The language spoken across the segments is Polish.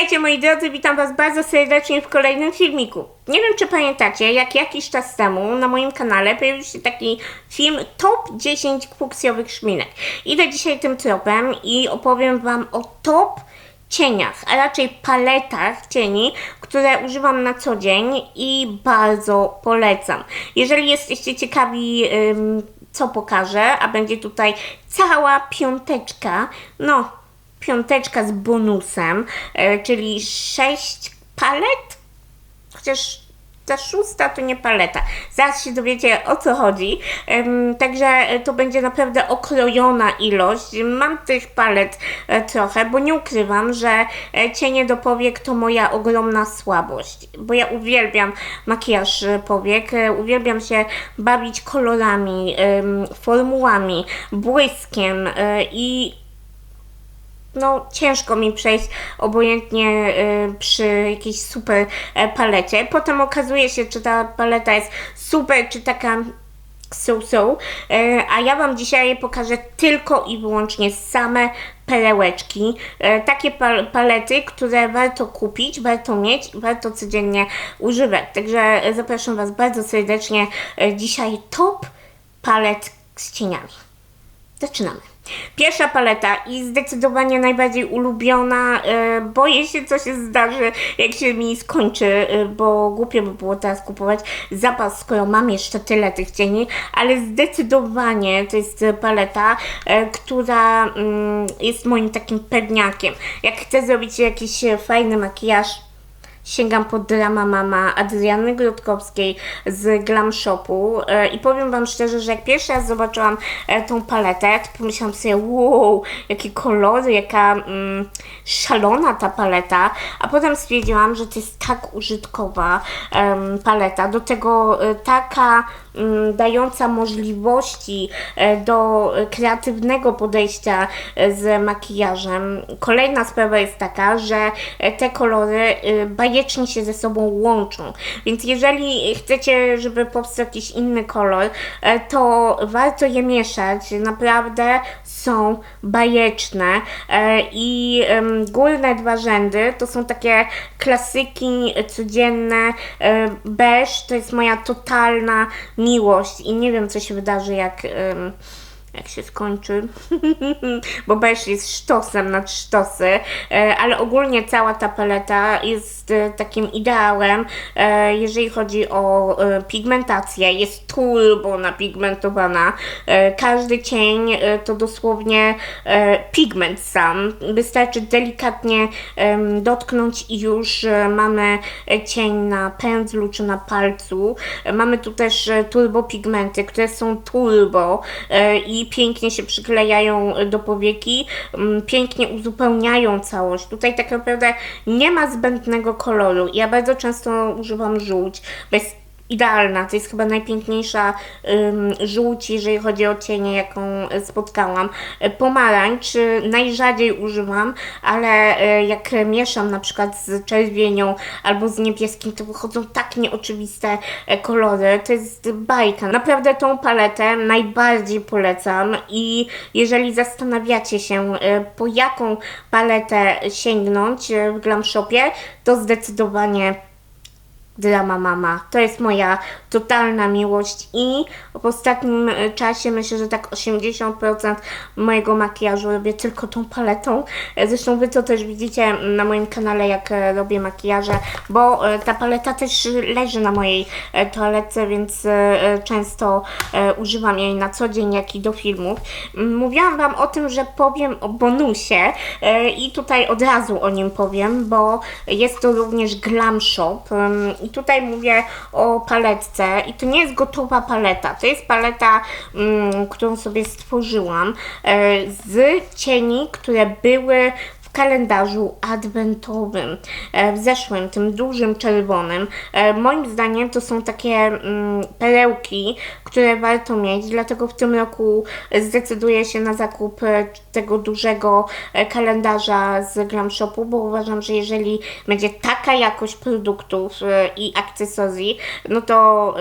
Witajcie moi drodzy, witam was bardzo serdecznie w kolejnym filmiku. Nie wiem czy pamiętacie, jak jakiś czas temu na moim kanale pojawił się taki film Top 10 fuksjowych szminek. Idę dzisiaj tym tropem i opowiem wam o top cieniach, a raczej paletach cieni, które używam na co dzień i bardzo polecam. Jeżeli jesteście ciekawi co pokażę, a będzie tutaj cała piąteczka, no piąteczka z bonusem, e, czyli sześć palet, chociaż ta szósta to nie paleta. Zaraz się dowiecie o co chodzi. Także to będzie naprawdę okrojona ilość. Mam tych palet e, trochę, bo nie ukrywam, że e, cienie do powiek to moja ogromna słabość. Bo ja uwielbiam makijaż powiek, uwielbiam się bawić kolorami, formułami, błyskiem i no ciężko mi przejść obojętnie y, przy jakiejś super e, palecie. Potem okazuje się, czy ta paleta jest super, czy taka so-so, e, a ja Wam dzisiaj pokażę tylko i wyłącznie same perełeczki, e, takie pal palety, które warto kupić, warto mieć warto codziennie używać. Także zapraszam Was bardzo serdecznie. Dzisiaj top palet z cieniami. Zaczynamy. Pierwsza paleta i zdecydowanie najbardziej ulubiona. E, boję się, co się zdarzy, jak się mi skończy, e, bo głupio by było teraz kupować zapas, skoro mam jeszcze tyle tych cieni, ale zdecydowanie to jest paleta, e, która mm, jest moim takim pewniakiem. Jak chcę zrobić jakiś fajny makijaż, sięgam po drama mama Adriany Grudkowskiej z Glam Shopu e, i powiem Wam szczerze, że jak pierwszy raz zobaczyłam e, tą paletę, to pomyślałam sobie, wow, jakie kolory, jaka mm, szalona ta paleta, a potem stwierdziłam, że to jest tak użytkowa em, paleta, do tego e, taka dająca możliwości e, do kreatywnego podejścia e, z makijażem. Kolejna sprawa jest taka, że e, te kolory bajecznie się ze sobą łączą. Więc jeżeli chcecie, żeby powstał jakiś inny kolor, to warto je mieszać. Naprawdę są bajeczne i górne dwa rzędy to są takie klasyki codzienne. Beż to jest moja totalna miłość i nie wiem co się wydarzy jak jak się skończy, bo beż jest sztosem nad sztosy, e, ale ogólnie cała ta paleta jest e, takim ideałem, e, jeżeli chodzi o pigmentację, jest turbo napigmentowana, każdy cień to dosłownie pigment sam, wystarczy delikatnie dotknąć i już mamy cień na pędzlu czy na palcu, mamy tu też e, turbopigmenty, które są turbo e, pięknie się przyklejają do powieki, mm, pięknie uzupełniają całość. Tutaj tak naprawdę nie ma zbędnego koloru. Ja bardzo często używam żółć, jest idealna. To jest chyba najpiękniejsza ym, żółć, jeżeli chodzi o cienie, jaką e, spotkałam. E, Pomarańcz najrzadziej używam, ale e, jak mieszam na przykład z czerwienią albo z niebieskim, to wychodzą tak nieoczywiste kolory. To jest bajka. Naprawdę tą paletę najbardziej polecam i jeżeli zastanawiacie się, po jaką paletę sięgnąć w Glam Shopie, to zdecydowanie Drama Mama. To jest moja totalna miłość i w ostatnim e, czasie myślę, że tak 80% mojego makijażu robię tylko tą paletą. E, Zresztą Wy to też widzicie na moim kanale, jak e, robię makijaże, bo ta paleta też leży na mojej e, toaletce, więc często używam jej na co dzień, jak i do filmów. Mówiłam Wam o tym, że powiem o bonusie i tutaj od razu o nim powiem, bo jest to również Glam Shop i tutaj mówię o paletce i to nie jest gotowa paleta, to jest paleta, mm, którą sobie stworzyłam e, z cieni, które były w kalendarzu adwentowym, e, w zeszłym, tym dużym czerwonym. E, Moim zdaniem to są takie mm, perełki, które warto mieć, dlatego w tym roku zdecyduję się na zakup e, tego dużego kalendarza z Glam Shopu, bo uważam, że jeżeli będzie taka jakość produktów i akcesorii, no to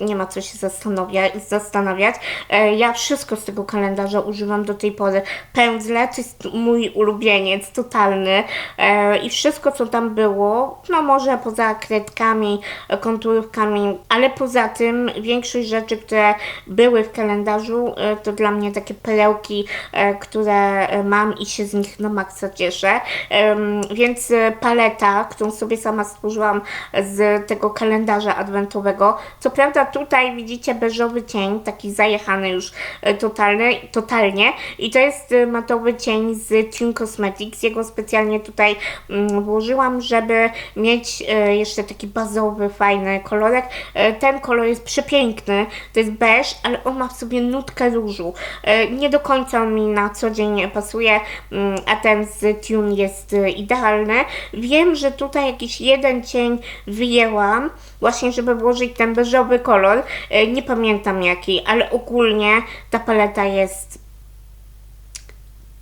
nie ma co się zastanawia- zastanawiać. E, Ja wszystko z tego kalendarza używam do tej pory. Pędzle to jest mój ulubieniec. Totalny e, i wszystko, co tam było, no może poza kredkami, e, konturówkami, ale poza tym większość rzeczy, które były w kalendarzu, e, to dla mnie takie perełki, które mam i się z nich na maksa cieszę. Więc paleta, którą sobie sama stworzyłam z tego kalendarza adwentowego. Co prawda tutaj widzicie beżowy cień, taki zajechany już totalny, totalnie i to jest matowy cień z Tune Cosmetics. Jego specjalnie tutaj mm, włożyłam, żeby mieć e, jeszcze taki bazowy, fajny kolorek. E, Ten kolor jest przepiękny, to jest beż, ale on ma w sobie nutkę różu. E, Nie do końca mi na co dzień pasuje, mm, a ten z Tune jest idealny. Wiem, że tutaj jakiś jeden cień wyjęłam, właśnie żeby włożyć ten beżowy kolor. Nie pamiętam jaki, ale ogólnie ta paleta jest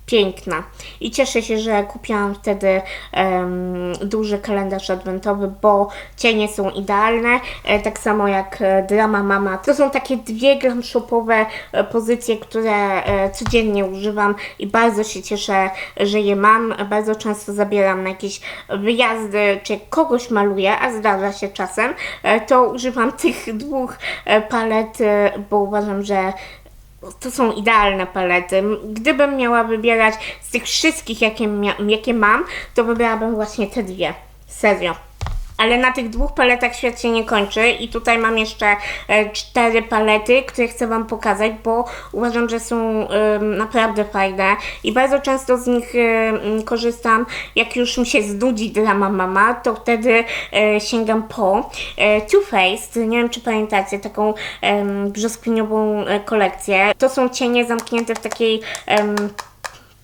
piękna. I cieszę się, że kupiłam wtedy em, duży kalendarz adwentowy, bo cienie są idealne, e, tak samo jak e, Drama Mama. To są takie dwie gram shopowe e, pozycje, które e, codziennie używam i bardzo się cieszę, że je mam. Bardzo często zabieram na jakieś wyjazdy, czy kogoś maluję, a zdarza się czasem, e, to używam tych dwóch e, palet, bo uważam, że to są idealne palety. Gdybym miała wybierać z tych wszystkich, jakie, jakie mam, to wybrałabym właśnie te dwie. Serio. Ale na tych dwóch paletach świat się nie kończy i tutaj mam jeszcze e, cztery palety, które chcę Wam pokazać, bo uważam, że są naprawdę fajne i bardzo często z nich e, korzystam. Jak już mi się znudzi drama mama, to wtedy e, sięgam po Too Faced. Nie wiem, czy pamiętacie taką brzoskwiniową kolekcję. To są cienie zamknięte w takiej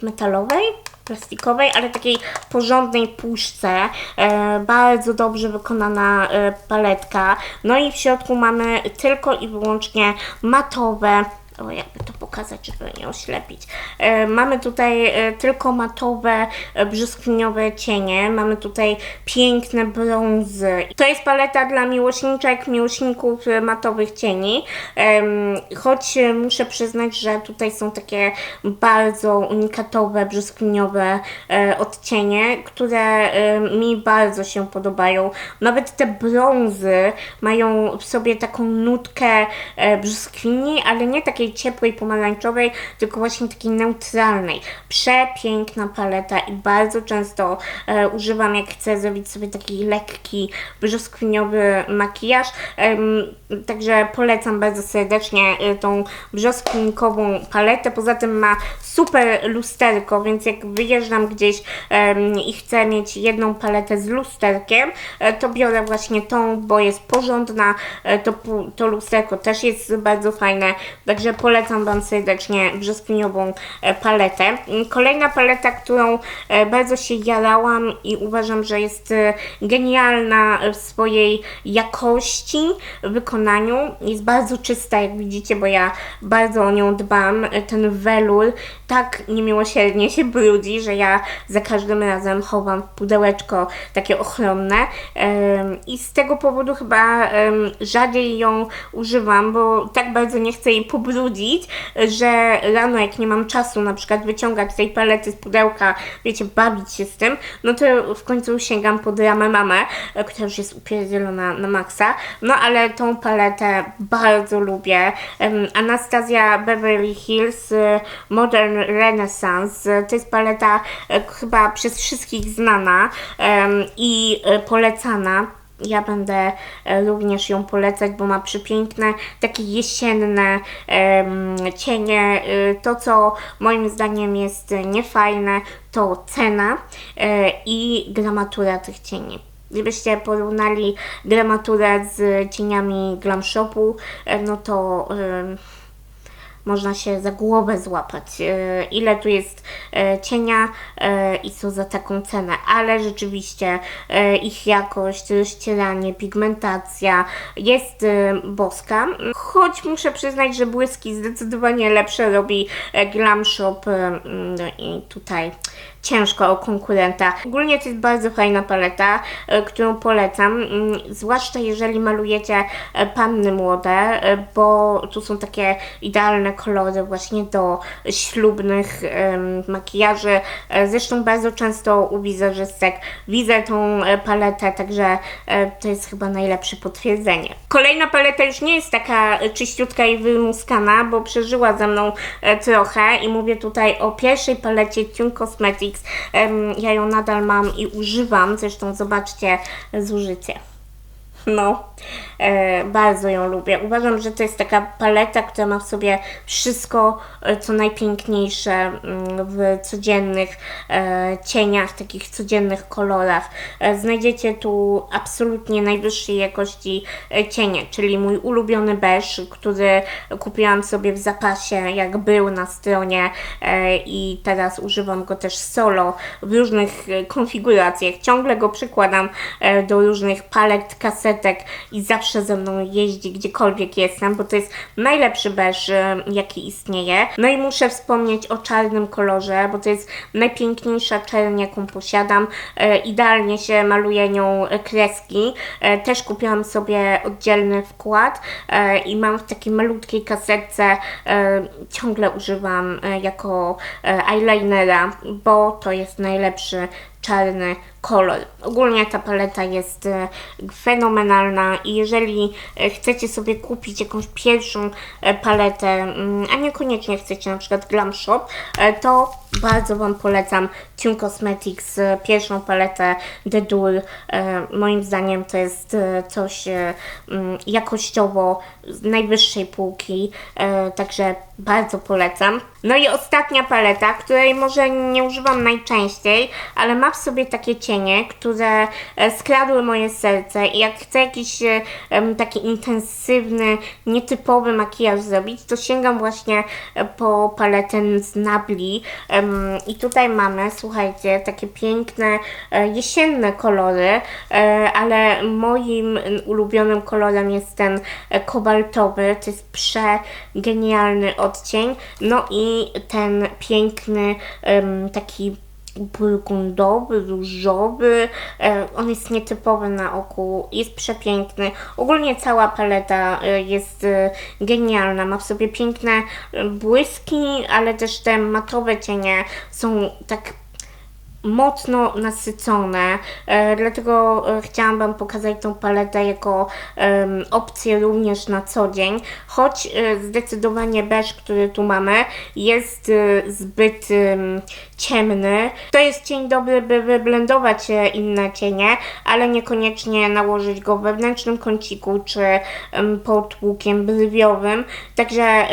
metalowej, plastikowej, ale takiej porządnej puszce. E, bardzo dobrze wykonana e, paletka. No i w środku mamy tylko i wyłącznie matowe. O, jakby to pokazać, żeby nie oślepić. E, mamy tutaj e, tylko matowe, e, brzoskwiniowe cienie. Mamy tutaj piękne brązy. To jest paleta dla miłośniczek, miłośników matowych cieni. Choć muszę przyznać, że tutaj są takie bardzo unikatowe, brzoskwiniowe odcienie, które mi bardzo się podobają. Nawet te brązy mają w sobie taką nutkę brzoskwini, ale nie takiej ciepłej, pomarańczowej, tylko właśnie takiej neutralnej. Przepiękna paleta i bardzo często e, używam, jak chcę zrobić sobie taki lekki, brzoskwiniowy makijaż. Em, także polecam bardzo serdecznie e, tą brzoskwinkową paletę. Poza tym ma super lusterko, więc jak wyjeżdżam gdzieś em, i chcę mieć jedną paletę z lusterkiem, e, to biorę właśnie tą, bo jest porządna. E, to, to lusterko też jest bardzo fajne, także polecam Wam serdecznie brzoskwiniową e, paletę. Kolejna paleta, którą e, bardzo się jarałam i uważam, że jest e, genialna w swojej jakości, wykonaniu. Jest bardzo czysta, jak widzicie, bo ja bardzo o nią dbam. Ten welur tak niemiłosiernie się brudzi, że ja za każdym razem chowam w pudełeczko takie ochronne i z tego powodu chyba rzadziej ją używam, bo tak bardzo nie chcę jej pobrudzić, że rano jak nie mam czasu na przykład wyciągać tej palety z pudełka, wiecie, bawić się z tym, no to w końcu sięgam po dramę mamę, e, która już jest upierdzielona na maksa, no ale tą paletę bardzo lubię. Anastazja Beverly Hills e, Modern Renaissance, E, to jest paleta chyba przez wszystkich znana i polecana. Ja będę e, również ją polecać, bo ma przepiękne, takie jesienne cienie. E, To, co moim zdaniem jest niefajne, to cena e, i gramatura tych cieni. Gdybyście porównali gramaturę z cieniami Glam Shopu, no to można się za głowę złapać, e, ile tu jest e, cienia e, i co za taką cenę, ale rzeczywiście ich jakość, rozcieranie, pigmentacja jest boska, choć muszę przyznać, że błyski zdecydowanie lepsze robi Glam Shop mm, i tutaj ciężko o konkurenta. Ogólnie to jest bardzo fajna paleta, którą polecam, mm, zwłaszcza jeżeli malujecie panny młode, bo tu są takie idealne fajne kolory właśnie do ślubnych em, makijaży. E, Zresztą bardzo często u wizerzystek widzę tą e, paletę, także e, to jest chyba najlepsze potwierdzenie. Kolejna paleta już nie jest taka czyściutka i wymuskana, bo przeżyła ze mną trochę i mówię tutaj o pierwszej palecie Tune Cosmetics. Ja ją nadal mam i używam, zresztą zobaczcie zużycie. No, e, bardzo ją lubię. Uważam, że to jest taka paleta, która ma w sobie wszystko, e, co najpiękniejsze mm, w codziennych e, cieniach, takich codziennych kolorach. E, znajdziecie tu absolutnie najwyższej jakości e, cienie, czyli mój ulubiony beż, który kupiłam sobie w zapasie, jak był na stronie e, i teraz używam go też solo w różnych e, konfiguracjach. Ciągle go przykładam e, do różnych palet, i zawsze ze mną jeździ gdziekolwiek jestem, bo to jest najlepszy beż, e, jaki istnieje. No i muszę wspomnieć o czarnym kolorze, bo to jest najpiękniejsza czerń, jaką posiadam. E, Idealnie się maluje nią kreski. E, Też kupiłam sobie oddzielny wkład e, i mam w takiej malutkiej kasetce. Ciągle używam jako eyelinera, bo to jest najlepszy czarny kolor. Ogólnie ta paleta jest e, fenomenalna i jeżeli e, chcecie sobie kupić jakąś pierwszą e, paletę, mm, a niekoniecznie chcecie na przykład Glam Shop, to bardzo Wam polecam Tune Cosmetics, e, pierwszą paletę The Duel. E, Moim zdaniem to jest e, coś mm, jakościowo z najwyższej półki, także bardzo polecam. No i ostatnia paleta, której może nie używam najczęściej, ale ma w sobie takie cienie, które skradły moje serce i jak chcę jakiś taki intensywny, nietypowy makijaż zrobić, to sięgam właśnie po paletę z Nabli i tutaj mamy, słuchajcie, takie piękne e, jesienne kolory, e, ale moim ulubionym kolorem jest ten e, kobaltowy, to jest przegenialny odcień, no i ten piękny taki burgundowy, różowy. E, on jest nietypowy na oku, jest przepiękny. Ogólnie cała paleta e, jest e, genialna. Ma w sobie piękne błyski, ale też te matowe cienie są tak mocno nasycone, e, dlatego e, chciałam Wam pokazać tą paletę jako opcję również na co dzień, choć e, zdecydowanie beż, który tu mamy, jest zbyt em, ciemny. To jest cień dobry, by wyblendować inne cienie, ale niekoniecznie nałożyć go w wewnętrznym kąciku czy pod łukiem brwiowym, także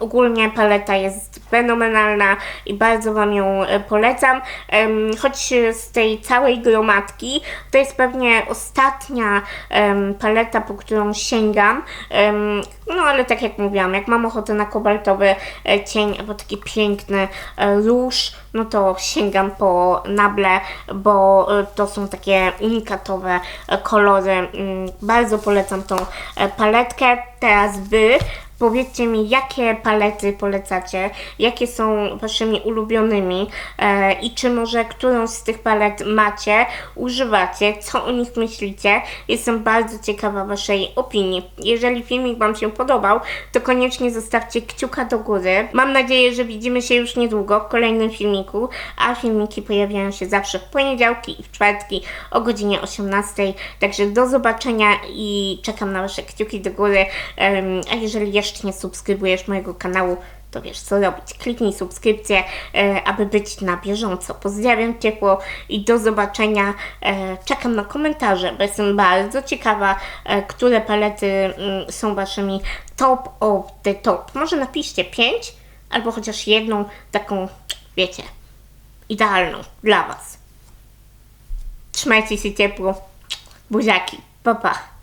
ogólnie paleta jest fenomenalna i bardzo Wam ją polecam. Choć e, z tej całej gromadki to jest pewnie ostatnia paleta, po którą sięgam. No ale tak jak mówiłam, jak mam ochotę na kobaltowy e, cień albo taki piękny e, róż, no to sięgam po nable, bo to są takie unikatowe kolory. Mm, Bardzo polecam tą paletkę. Teraz Wy Powiedzcie mi, jakie palety polecacie, jakie są waszymi ulubionymi e, i czy może którąś z tych palet macie, używacie, co o nich myślicie. Jestem bardzo ciekawa waszej opinii. Jeżeli filmik wam się podobał, to koniecznie zostawcie kciuka do góry. Mam nadzieję, że widzimy się już niedługo w kolejnym filmiku, a filmiki pojawiają się zawsze w poniedziałki i w czwartki o godzinie 18. Także do zobaczenia i czekam na wasze kciuki do góry. A jeżeli jeszcze nie subskrybujesz mojego kanału, to wiesz co robić. Kliknij subskrypcję, e, aby być na bieżąco. Pozdrawiam ciepło i do zobaczenia. E, czekam na komentarze, bo jestem bardzo ciekawa, e, które palety mm, są waszymi top of the top. Może napiszcie 5 albo chociaż jedną taką, wiecie, idealną dla was. Trzymajcie się ciepło. Buziaki. Pa, pa.